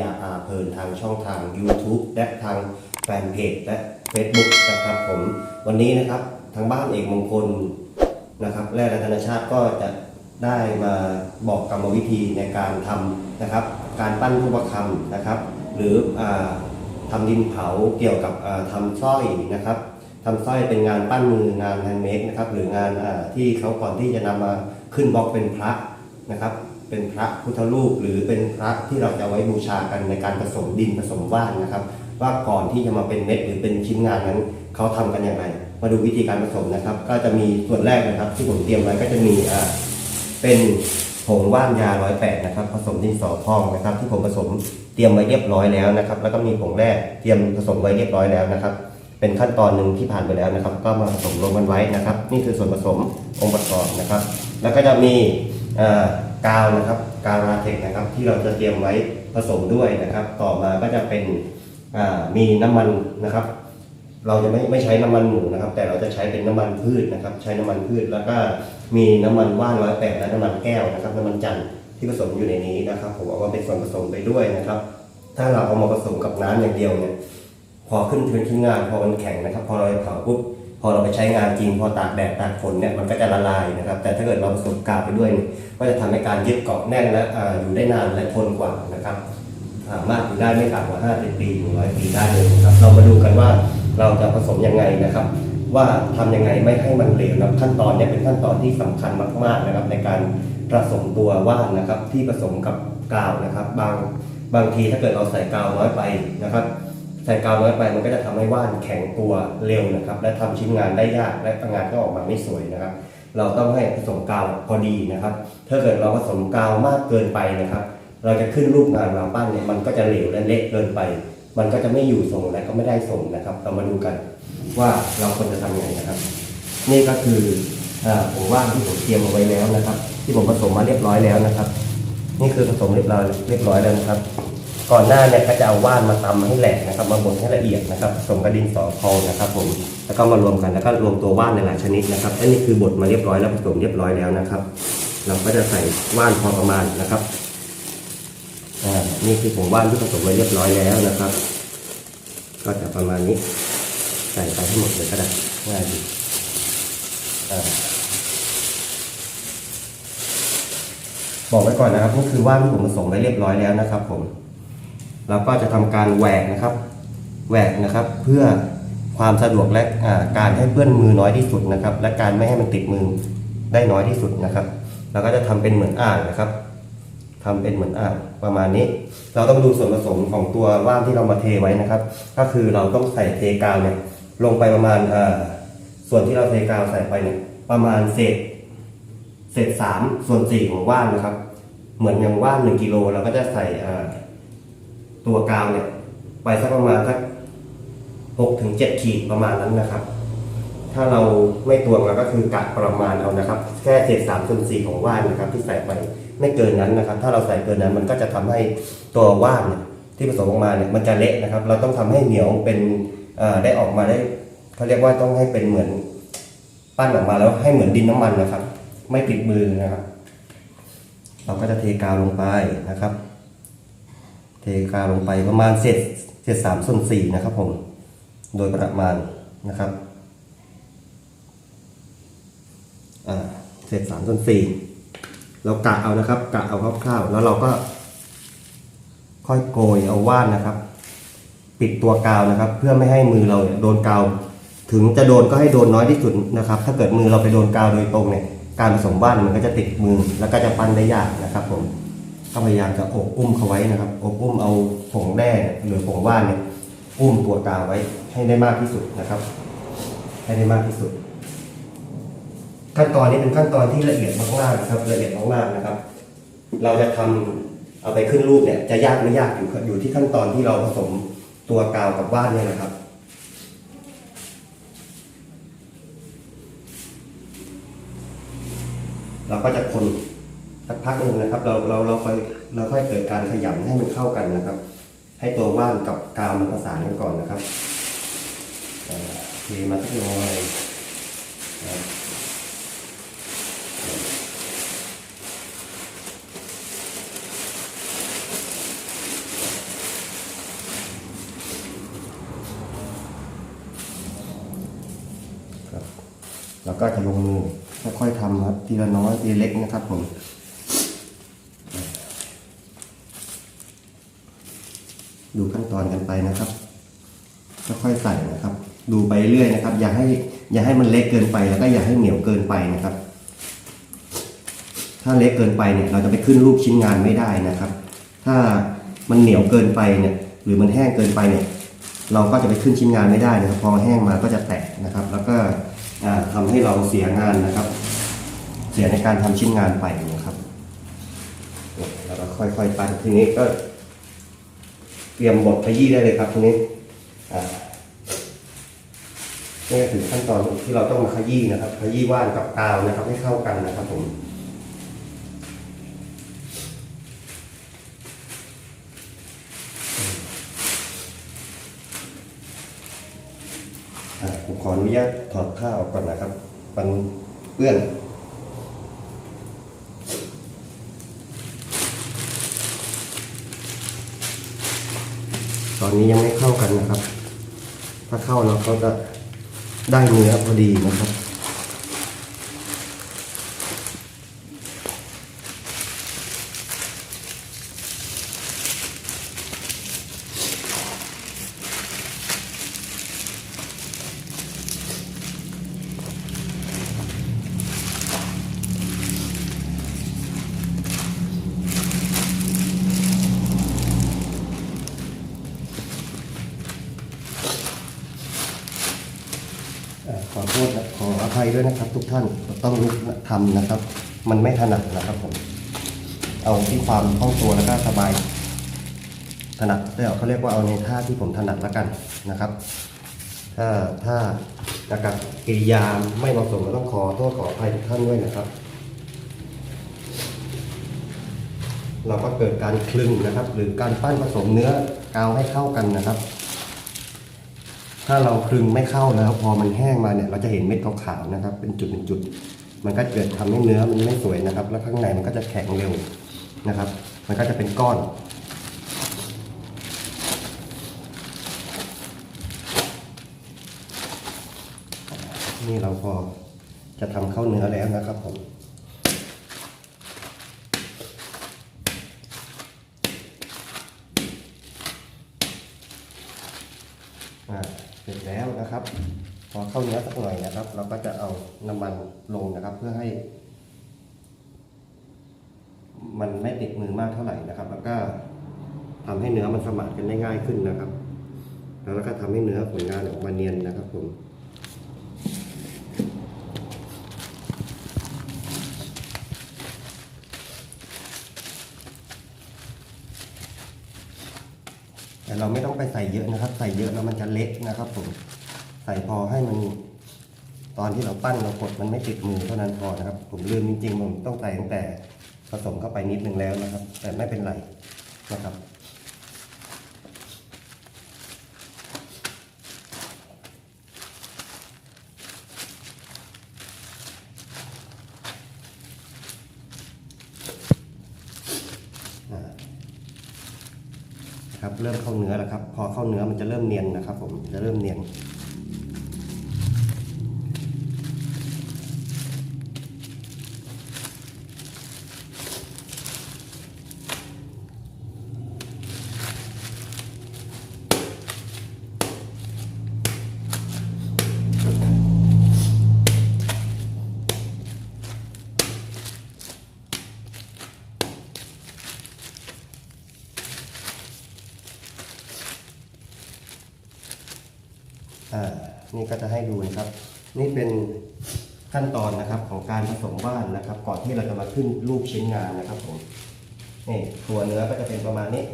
ยารวิทยาอาเพลินทางช่องทาง YouTube และทางแฟนเพจและ Facebook นะครับผมวันนี้นะครับทางบ้านเอกมงคลนะครับแร่รัตนชาติก็จะได้มาบอกกรรมวิธีในการทำนะครับ การปั้นรูปประคำนะครับ หรืออทำดินเผาเกี่ยวกับทำสร้อยนะครับทำสร้อยเป็นงานปั้นมืองานแฮนด์เมดนะครับหรืองานที่เขาก่อนที่จะนำมาขึ้นบล็อกเป็นพระนะครับ เป็นพระพุทธรูปหรือเป็นพระที่เราจะไว้บูชากันในการผสมดินผสมว่านนะครับ ว่าก่อนที่จะมาเป็นเม็ดหรือเป็นชิ้นงานนั้นเขาทำกันอย่างไร มาดูวิธีการผสมนะครับ ก็จะมีส่วนแรกนะครับ ที่ผมเตรียมไว้ก็จะมีอ่าเป็นผงว่านยาร้อยแปดนะครับ ผสมดินสอพองนะครับ ที่ผมผสมเตรียมไว้เรียบร้อยแล้วนะครับ แล้วก็มีผงแร่เตรียมผสมไว้เรียบร้อยแล้วนะครับ เป็นขั้นตอนหนึ่งที่ผ่านไปแล้วนะครับ ก็มาผสมรวมกันไว้นะครับ นี่คือส่วนผสมองค์ประกอบนะครับ แล้วก็จะมีอ่อ กาวนะครับกาวลาเทกซ์นะครับที่เราจะเตรียมไว้ผสมด้วยนะครับ ต่อมาก็จะเป็นมีน้ำมันนะครับ เราจะไม่ไม่ใช้น้ำมันหมูนะครับ แต่เราจะใช้เป็นน้ำมันพืชนะครับ ใช้น้ำมันพืชแล้วก็มีน้ำมันว่านร้อยแปดและน้ำมันแก้วนะครับ น้ำมันจันทร์ที่ผสมอยู่ในนี้นะครับ ผมเอาว่าเป็นส่วนผสมไปด้วยนะครับ ถ้าเราเอามาผสมกับน้ำอย่างเดียวเนี่ยพอขึ้นเป็นชิ้นงานพอมันแข็งนะครับ พอเราเผาปุ๊บ พอเราไปใช้งานจริงพอตากแดดตากฝนเนี่ยมันก็จะละลายนะครับ แต่ถ้าเกิดเราผสมกาวไปด้วยเนี่ยก็จะทำให้การยึดเกาะแน่นและอยู่ได้นานและทนกว่านะครับมารถอยู่ได้ไม่ต่ำกว่า 50 ปีถึงร้อยปีได้เลยครับ เรามาดูกันว่าเราจะผสมยังไงนะครับ ว่าทำยังไงไม่ให้มันเหลวนะขั้นตอนเนี้เป็นขั้นตอนที่สำคัญมาก ๆนะครับ ในการผสมตัวว่านนะครับ ที่ผสมกับกาวนะครับ บางบางทีถ้าเกิดเราใส่กาวน้อยไปนะครับ ใส่กาวน้อยไปมันก็จะทำให้ว่านแข็งตัวเร็วนะครับ และทำชิ้นงานได้ยากและงานก็ออกมาไม่สวยนะครับ เราต้องให้ผสมกาวพอดีนะครับ ถ้าเกิดเราผสมกาวมากเกินไปนะครับ เราจะขึ้นรูปงานเราปั้นเนี่ยมันก็จะเหลวและเละเกินไป มันก็จะไม่อยู่ทรงและก็ไม่ได้ทรงนะครับ เรามาดูกันว่าเราควรจะทำยังไงนะครับ นี่ก็คือผมว่านที่ผมเตรียมเอาไว้แล้วนะครับ ที่ผมผสมมาเรียบร้อยแล้วนะครับ นี่คือผสมเรียบร้อยเรียบร้อยแล้วนะครับ ก่อนหน้าเนี่ยก็จะเอาว่านมาตำให้แหลกนะครับ มาบดให้ละเอียดนะครับผสมกระดินสอพองนะครับ ผมแล้วก็มารวมกันแล้วก็รวมตัวว่านในหลายชนิดนะครับและนี่คือบดมาเรียบร้อยแล้วผสมเรียบร้อยแล้วนะครับ เราก็จะใส่ว่านพอประมาณนะครับอ่านี่คือผงว่านที่ผสมไว้เรียบร้อยแล้วนะครับ ก็จะประมาณนี้ ใส่ไปให้หมดเลยก็ได้ง่ายดีอ่าบอกไว้ก่อนนะครับนี่คือว่านที่ผมผสมไว้เรียบร้อยแล้วนะครับ ผม เราก็จะทำการแหวกนะครับแหวกนะครับเพื่อความสะดวกและการให้เปื้อนมือน้อยที่สุดนะครับ และการไม่ให้มันติดมือได้น้อยที่สุดนะครับ เราก็จะทำเป็นเหมือนอ่างนะครับทำเป็นเหมือนอ่างประมาณนี้ เราต้องดูส่วนผสมของตัวว่านที่เรามาเทไว้นะครับ ก็คือเราต้องใส่เทกาวเนี่ยลงไปประมาณส่วนที่เราเทกาวใส่ไปเนี่ยประมาณเศษเศษสามส่วนสี่ของว่านนะครับ เหมือนอย่างว่านหนึ่งกิโลเราก็จะใส่ ตัวกาวเนี่ยไปสักประมาณสักหกถึงเจ็ดขีดประมาณนั้นนะครับ ถ้าเราไม่ตวงเราก็คือกะประมาณเอานะครับ แค่เศษสามส่วนสี่ของว่านนะครับ ที่ใส่ไปไม่เกินนั้นนะครับ ถ้าเราใส่เกินนั้นมันก็จะทำให้ตัวว่านเนี่ยที่ผสมออกมาเนี่ยมันจะเละนะครับ เราต้องทำให้เหนียวเป็นเอ่อได้ออกมาได้เขาเรียกว่าต้องให้เป็นเหมือนปั้นออกมาแล้วให้เหมือนดินน้ำมันนะครับ ไม่ติดมือนะครับ เราก็จะเทกาวลงไปนะครับ เทกาวลงไปประมาณเศษเศษสามส่วนสี่นะครับผม โดยประมาณนะครับอ่าเศษสามส่วนสี่เรากะเอานะครับกะเอาคร่าวๆแล้วเราก็ ค่อยโกยเอาว่านนะครับ ปิดตัวกาวนะครับ เพื่อไม่ให้มือเราโดนกาว ถึงจะโดนก็ให้โดนน้อยที่สุดนะครับ ถ้าเกิดมือเราไปโดนกาวโดยตรงเนี่ยการผสมว่านมันก็จะติดมือแล้วก็จะปั้นได้ยากนะครับผม ก็พยายามจะอบอุ้มเขาไว้นะครับอบอุ้มเอาผงแร่เนี่ยหรือผงว่านเนี่ยอุ้มตัวกาวไว้ให้ได้มากที่สุดนะครับ ให้ได้มากที่สุด ขั้นตอนนี้เป็นขั้นตอนที่ละเอียดมากๆนะครับ ละเอียดมากๆนะครับ เราจะทำเอาไปขึ้นรูปเนี่ย จะยากไม่ยากอยู่อยู่ที่ขั้นตอนที่เราผสมตัวกาวกับว่านเนี่ยนะครับเราก็จะคนักพักหนึ่งนะครับ เราเราเราค่อยเราค่อยเกิดการขยำให้มันเข้ากันนะครับ ให้ตัวว่านกับกาวมันประสานกันก่อนนะครับเทมาสักน่อยแล้วก็จะลงมือค่อยๆทำครับทีละน้อยทีเล็กนะครับผม ดูขั้นตอนกันไปนะครับค่อยๆใส่นะครับ ดูไปเรื่อยนะครับ อย่าให้อย่าให้มันเล็กเกินไปแล้วก็อย่าให้เหนียวเกินไปนะครับ ถ้าเล็กเกินไปเนี่ย เราจะไปขึ้นรูปชิ้นงานไม่ได้นะครับ ถ้ามันเหนียวเกินไปเนี่ย หรือมันแห้งเกินไปเนี่ย เราก็จะไปขึ้นชิ้นงานไม่ได้นะครับ พอแห้งมาก็จะแตกนะครับ แล้วก็อ่าทำให้เราเสียงานนะครับ เสียในการทำชิ้นงานไปนะครับเนี่ยแล้วก็ค่อยๆปั้นทีนี้ก็ ตรียมบดขยี้ได้เลยครับทีนี้อ่านี่ก็ถึงขั้นตอนที่เราต้องมาขยี้นะครับ ขยี้ว่านกับกาวนะครับ ให้เข้ากันนะครับผมอะผมขออนุญาตถอดผ้าออกก่อนนะครับมันเปื้อน อนนี้ยังไม่เข้ากันนะครับ ถ้าเข้าเราก็จะได้เนื้อพอดีนะครับ เอ่อขอโทษนะขออ ภัยด้วยนะครับ ทุกท่านต้องลุกทำนะครับ มันไม่ถนัดนะครับผมเอาที่ความคล่องตัวแล้วก็สบาย ถนัดเรียกเขาเรียกว่าเอาในท่าที่ผมถนัดแล้วกันนะครับ ถ้าถ้านะครับกิริยาไม่เหมาะสมก็ต้องขอโทษขออภัยทุกท่านด้วยนะครับ เราก็เกิดการคลึงนะครับ หรือการปั้นผสมเนื้อกาวให้เข้ากันนะครับ ถ้าเราคลึงไม่เข้านะครับ พอมันแห้งมาเนี่ยเราจะเห็นเม็ดขาวๆนะครับ เป็นจุดเป็นจุด มันก็เกิดทำให้เนื้อมันไม่สวยนะครับ แล้วข้างในมันก็จะแข็งเร็วนะครับ มันก็จะเป็นก้อนนี่เราพอจะทำเข้าเนื้อแล้วนะครับผม อ่าเสร็จแล้วนะครับ พอ เข้าเนื้อสักหน่อยนะครับ เราก็จะเอาน้ำมันลงนะครับ เพื่อให้ มันไม่ติดมือมากเท่าไหร่นะครับ แล้วก็ทำให้เนื้อมันสมานกันได้ง่ายขึ้นนะครับ แล้วก็ทำให้เนื้อผลงานออกมาเนียนนะครับ ผมแต่เราไม่ต้องไปใส่เยอะนะครับ ใส่เยอะแล้วมันจะเละนะครับผม ส่พอให้มันตอนที่เราปั้นเรากดมันไม่ติดมือเท่านั้นพอนะครับ ผมลืมจริงๆผมต้องใส่ตั้งแต่ผสมเข้าไปนิดนึงแล้วนะครับ แต่ไม่เป็นไรนะครับอ่าครับเริ่มเข้าเนื้อแล้วครับ พอเข้าเนื้อมันจะเริ่มเนียนนะครับ ผมจะเริ่มเนียนอ่านี่ ก็จะให้ดูนะครับ นี่เป็นขั้นตอนนะครับของการผสมว่านนะครับ ก่อนที่เราจะมาขึ้นรูปชิ้นงานนะครับผมนี่ตัวเนื้อก็จะเป็นประมาณนี้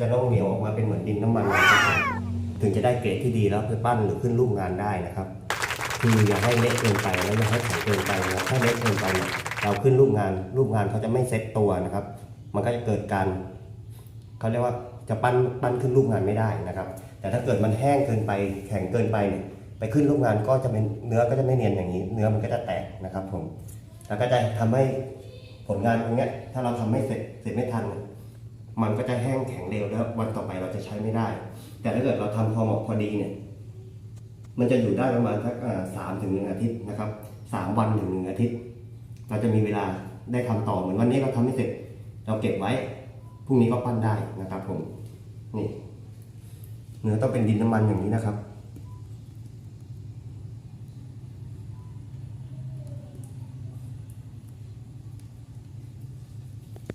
จะต้องเหนียวออกมาเป็นเหมือนดินน้ำมันนะครับถึงจะได้เกรดที่ดีแล้วไปปั้นหรือขึ้นรูปงานได้นะครับ คืออย่าให้เละเกินไปแล้วอย่าให้แข็งเกินไปนะถ้าเละเกินไปเนี่ยเราขึ้นรูปงานรูปงานเขาจะไม่เซ็ตตัวนะครับ มันก็จะเกิดการเขาเรียกว่าจะปั้นปั้นขึ้นรูปงานไม่ได้นะครับ แต่ถ้าเกิดมันแห้งเกินไปแข็งเกินไปเนี่ย ไปขึ้นรูปงานก็จะเป็นเนื้อก็จะไม่เนียนอย่างนี้ เนื้อมันก็จะแตกนะครับผมแล้วก็จะทำให้ผลงานตรงเนี้ยถ้าเราทำไม่เสร็จเสร็จไม่ทัน มันก็จะแห้งแข็งเร็วแล้ววันต่อไปเราจะใช้ไม่ได้ แต่ถ้าเกิดเราทำพอเหมาะพอดีเนี่ยมันจะอยู่ได้ประมาณสักสามถึงหนึ่งอาทิตย์นะครับสามวันถึงหนึ่งอาทิตย์ เราจะมีเวลาได้ทำต่อเหมือนวันนี้เราทำไม่เสร็จ เราเก็บไว้พรุ่งนี้ก็ปั้นได้นะครับผมนี่เนื้อต้องเป็นดินน้ำมันอย่างนี้นะครับ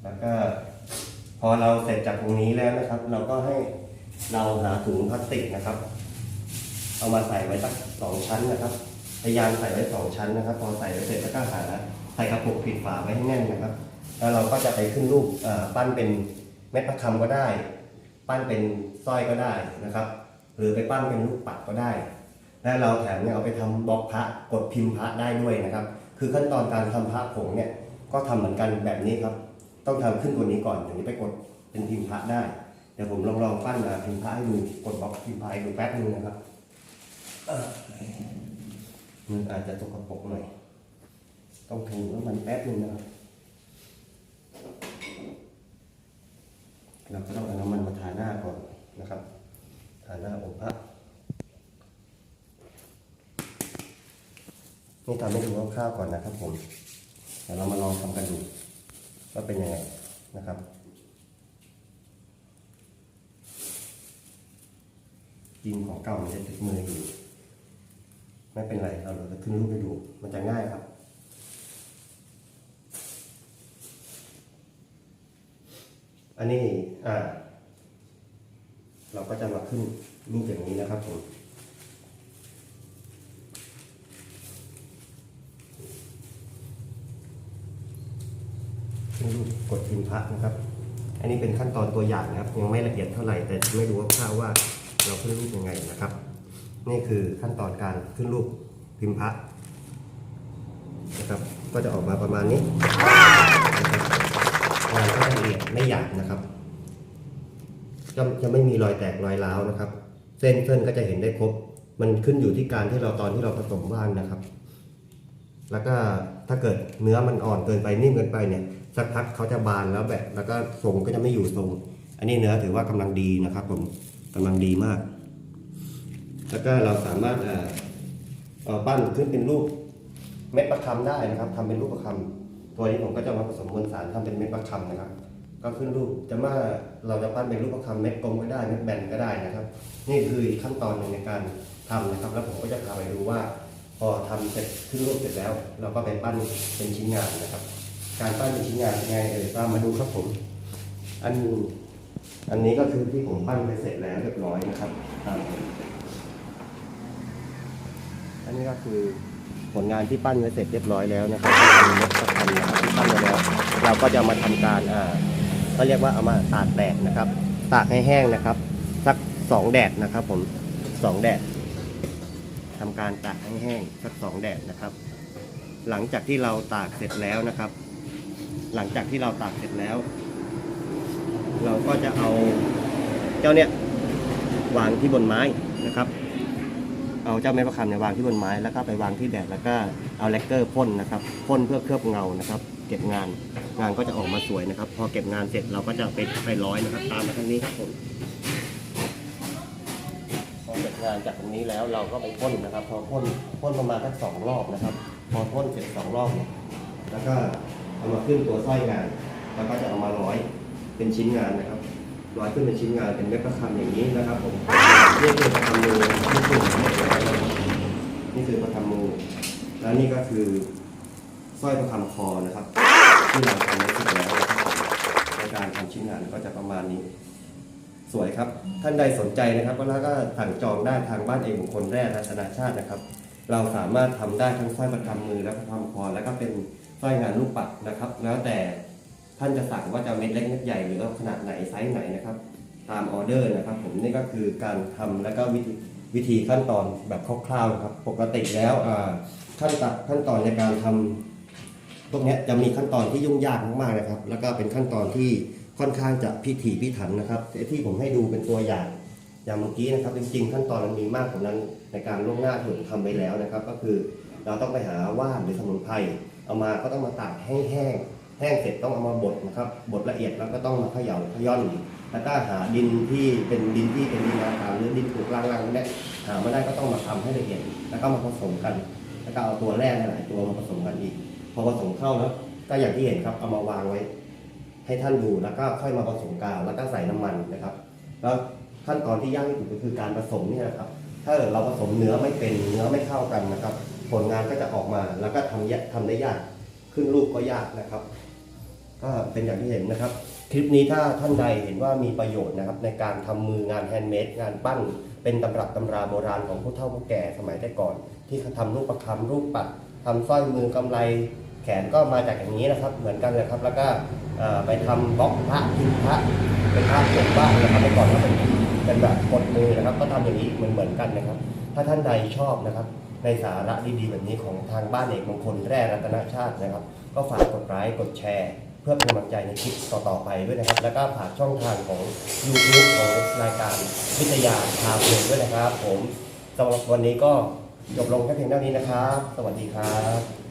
แล้วก็พอเราเสร็จจากตรงนี้แล้วนะครับ เราก็ให้เราหาถุงพลาสติกนะครับ เอามาใส่ไว้สักสองชั้นนะครับ พยายามใส่ไว้สองชั้นนะครับ พอใส่ไว้เสร็จแล้วก็หาใส่กระปุกปิดฝาไว้ให้แน่นนะครับ แล้วเราก็จะไปขึ้นรูปปั้นเป็นเม็ดประคำก็ได้ ปั้นเป็นสร้อยก็ได้นะครับ หรือไปปั้นเป็นลูกปัดก็ได้ และเราแถมเนี่ยเอาไปทำบล็อกพระกดพิมพ์พระได้ด้วยนะครับ คือขั้นตอนการทำพระผงเนี่ยก็ทำเหมือนกันแบบนี้ครับ ต้องทำขึ้นตัวนี้ก่อนถึงจะไปกดเป็นพิมพ์พระได้ เดี๋ยวผมลองลองปั้นมาพิมพ์พระให้ดูกดบล็อกพิมพ์พระให้ดูแป๊บนึงนะครับเอ่อมันอาจจะตกกระปกหน่อยต้องถูน้ำมันแป๊บนึงนะครับเราก็ต้องเอาน้ำมันมาทาหน้าก่อนนะครับทาหน้าองค์พระนี่ทำให้ดูคร่าวๆก่อนนะครับผมเดี๋ยวเรามาลองทำกันดู ว่าเป็นยังไงนะครับจริงของเก่ามันจะติดมืออยู่ ไม่เป็นไรเราเราจะขึ้นรูปให้ดู มันจะง่ายครับอันนี้อ่า เราก็จะมาขึ้นรูปอย่างนี้นะครับผม นรูปกดพิมพ์พระนะครับ อันนี้เป็นขั้นตอนตัวอย่างนะครับ ยังไม่ละเอียดเท่าไหร่แต่ไม่รู้ว่าคร่าวว่าเราขึ้นรูปยังไงนะครับ นี่คือขั้นตอนการขึ้นรูปพิมพ์พระนะครับ ก็จะออกมาประมาณนี้งานก็ละเอียดไม่หยาบนะครับจะจะไม่มีรอยแตกรอยร้าวนะครับ เส้นเส้นก็จะเห็นได้ครบ มันขึ้นอยู่ที่การที่เราตอนที่เราผสมว่านนะครับ แล้วก็ถ้าเกิดเนื้อมันอ่อนเกินไปนิ่มเกินไปเนี่ยสักพักเขาจะบานแล้วแบบแล้วก็ทรงก็จะไม่อยู่ทรง อันนี้เนื้อถือว่ากำลังดีนะครับผมกำลังดีมาก แล้วก็เราสามารถเอ่อเอาปั้นขึ้นเป็นรูปเม็ดประคำได้นะครับทำเป็นรูปประคำตัวนี้ผมก็จะมาผสมมวลสารทำเป็นเม็ดประคำนะครับ ก็ขึ้นรูปจะว่าเราจะปั้นเป็นรูปประคำเม็ดกลมก็ได้เม็ดแบนก็ได้นะครับ นี่คือขั้นตอนหนึ่งในการทำนะครับ แล้วผมก็จะพาไปดูว่า พอทำเสร็จขึ้นรูปเสร็จแล้ว เราก็ไปปั้นเป็นชิ้นงานนะครับ การปั้นเป็นชิ้นงานเป็นไงเอ่ยตามมาดูครับผม อันอันนี้ก็คือที่ผมปั้นไปเสร็จแล้วเรียบร้อยนะครับตามอันนี้ก็คือผลงานที่ปั้นไว้เสร็จเรียบร้อยแล้วนะครับเป็นเม็ดประคำนะครับที่ปั้นไว้แล้ว เราก็จะมาทำการอ่าก็เรียกว่าเอามาตากแดดนะครับ ตากให้แห้งนะครับ สักสองแดดนะครับผมสองแดด ทำการตากให้แห้งสักสองแดดนะครับ หลังจากที่เราตากเสร็จแล้วนะครับ หลังจากที่เราตากเสร็จแล้ว เราก็จะเอาเจ้าเนี้ยวางที่บนไม้นะครับ เอาเจ้าไม้ประคำเนี่ยวางที่บนไม้แล้วก็ไปวางที่แดดแล้วก็เอาแลกเกอร์พ่นนะครับพ่นเพื่อเคลือบเงานะครับ เก็บงานงานก็จะออกมาสวยนะครับ พอเก็บงานเสร็จเราก็จะไปไปร้อยนะครับ ตามมาทางนี้ครับผม งานจากตรงนี้แล้วเราก็ไปพ่นนะครับ พอพ่นพ่นประมาณสักสองรอบนะครับ พอพ่นเสร็จสองรอบเนี่ยแล้วก็เอามาขึ้นตัวสร้อยงาน แล้วก็จะเอามาร้อยเป็นชิ้นงานนะครับร้อยขึ้นเป็นชิ้นงานเป็นเม็ดประคำอย่างนี้นะครับผมนี่คือประคำมือที่ขึ้นนี่คือประคำมือแล้วนี่ก็คือสร้อยประคำคอนะครับ ที่เราทำไว้เสร็จแล้วนะครับในการทำชิ้นงานก็จะประมาณนี้ สวยครับ ท่านใดสนใจนะครับก็แล้วก็สั่งจองได้ทางบ้านเอกบุคคลแรกรัตนาชาตินะครับ เราสามารถทำได้ทั้งสร้อยประคำมือและประคำคอแล้วก็เป็นสร้อยงานลูกปัดนะครับ แล้วแต่ท่านจะสั่งว่าจะเม็ดเล็กเม็ดใหญ่หรือเอาขนาดไหนไซส์ไหนนะครับ ตามออเดอร์นะครับ ผมนี่ก็คือการทำแล้วก็วิธีวิธีขั้นตอนแบบคร่าวๆครับ ปกติแล้วขั้นตอนขั้นตอนในการทำพวกนี้จะมีขั้นตอนที่ยุ่งยากมากๆนะครับ แล้วก็เป็นขั้นตอนที่ ค่อนข้างจะพิถีพิถันนะครับที่ผมให้ดูเป็นตัวอย่างอย่างเมื่อกี้นะครับจริงๆขั้นตอนมันมีมากกว่านั้นในการล่วงหน้าที่ผมทำไปแล้วนะครับ ก็คือเราต้องไปหาว่านหรือสมุนไพรเอามาก็ต้องมาตากแห้งๆแห้งเสร็จต้องเอามาบดนะครับบดละเอียดแล้วก็ต้องมาเขย่าขย่อนแล้วก็หาดินที่เป็นดินที่เป็นดินอาหารหรือดินถูกล้างๆเนี่ยหามาได้ก็ต้องมาทำให้ละเอียดแล้วก็มาผสมกัน แล้วก็ก็เอาตัวแรกหลายๆตัวมาผสมกันอีกพอผสมเข้าแล้วก็อย่างที่เห็นครับเอามาวางไว้ ให้ท่านดูแล้วก็ค่อยมาผสมกาวแล้วก็ใส่น้ำมันนะครับ แล้วขั้นตอนที่ยากที่สุดก็คือการผสมนี่นะครับ ถ้าเราผสมเนื้อไม่เป็นเนื้อไม่เข้ากันนะครับ ผลงานก็จะออกมาแล้วก็ทำยากทำได้ยากขึ้นรูปก็ยากนะครับ ก็เป็นอย่างที่เห็นนะครับ คลิปนี้ถ้าท่านใดเห็นว่ามีประโยชน์นะครับ ในการทำมืองานแฮนด์เมดงานปั้น เป็นตำรับตำราโบราณของผู้เฒ่าผู้แก่สมัยแต่ก่อน ที่เขาทำรูปประคำรูปปัดทำสร้อยมือกำไร แขนก็มาจากอย่างนี้นะครับ เหมือนกันเลยครับ แล้วก็ไปทำบล็อกพระพิมพ์พระเป็นพระปกบ้านนะครับเมื่อก่อนก็เป็นเป็นแบบกดมือนะครับ ก็ทำอย่างนี้เหมือนเหมือนกันนะครับ ถ้าท่านใดชอบนะครับในสาระดีๆแบบนี้ของทางบ้านเอกมงคลแร่รัตนชาตินะครับ ก็ฝากกดไลค์กดแชร์ เพื่อเป็นกำลังใจในคลิปต่อๆไปด้วยนะครับ แล้วก็ฝากช่องทางของ YouTube ของรายการวิทยาพาเพลินด้วยนะครับ ผมสำหรับวันนี้ก็จบลงแค่เพียงเท่านี้นะครับ สวัสดีครับ